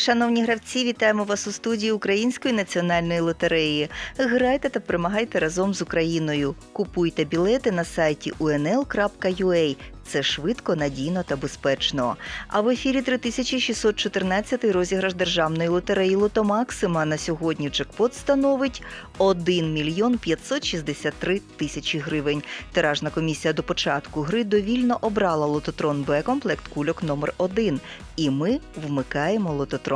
Шановні гравці, вітаємо вас у студії Української національної лотереї. Грайте та перемагайте разом з Україною. Купуйте білети на сайті unl.ua. Це швидко, надійно та безпечно. А в ефірі 3614 розіграш державної лотереї Лото Максима. На сьогодні джекпот становить 1 мільйон 563 тисячі гривень. Тиражна комісія до початку гри довільно обрала лототрон Б комплект кульок номер 1 І ми вмикаємо лототрон.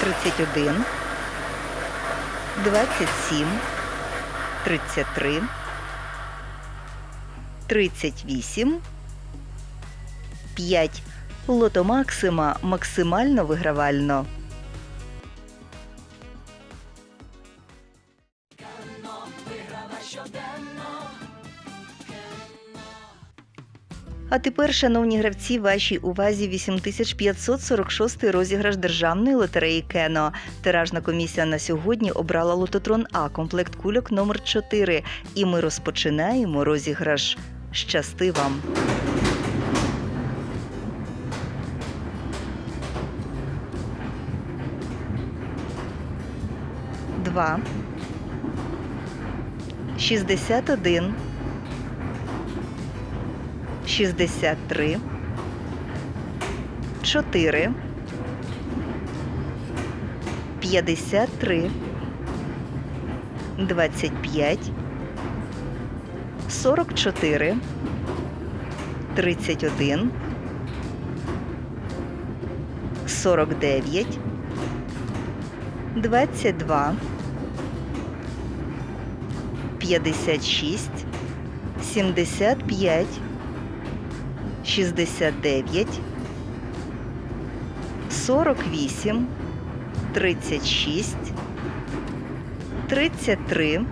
Тридцять один, двадцять сім, тридцять три, тридцять вісім, п'ять. Лото Максима максимально вигравально. А тепер, шановні гравці, вашій увазі 8546 розіграш державної лотереї Кено. Тиражна комісія на сьогодні обрала лототрон А комплект кульок номер 4 І ми розпочинаємо розіграш. Щасти вам! Шістдесят один. 63 4 53 25 44 31 49 22 56 75 69 48 36 33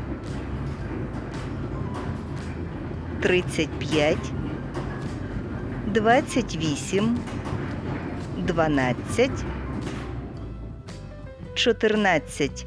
35 28 12 14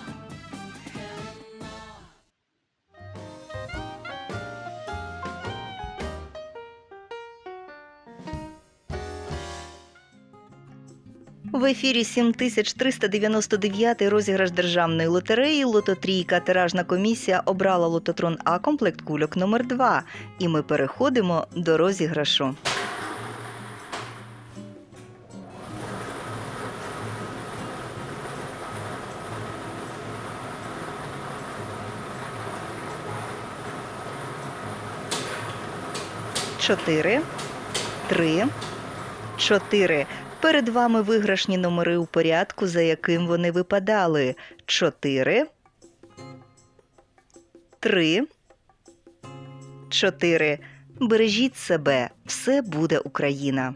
В ефірі 7399 розіграш державної лотереї Лототрійка. Тиражна комісія обрала лототрон А комплект кульок номер 2 І ми переходимо до розіграшу. Чотири, три, чотири. Перед вами виграшні номери у порядку, за яким вони випадали. 4, 3, 4. Бережіть себе. Все буде Україна.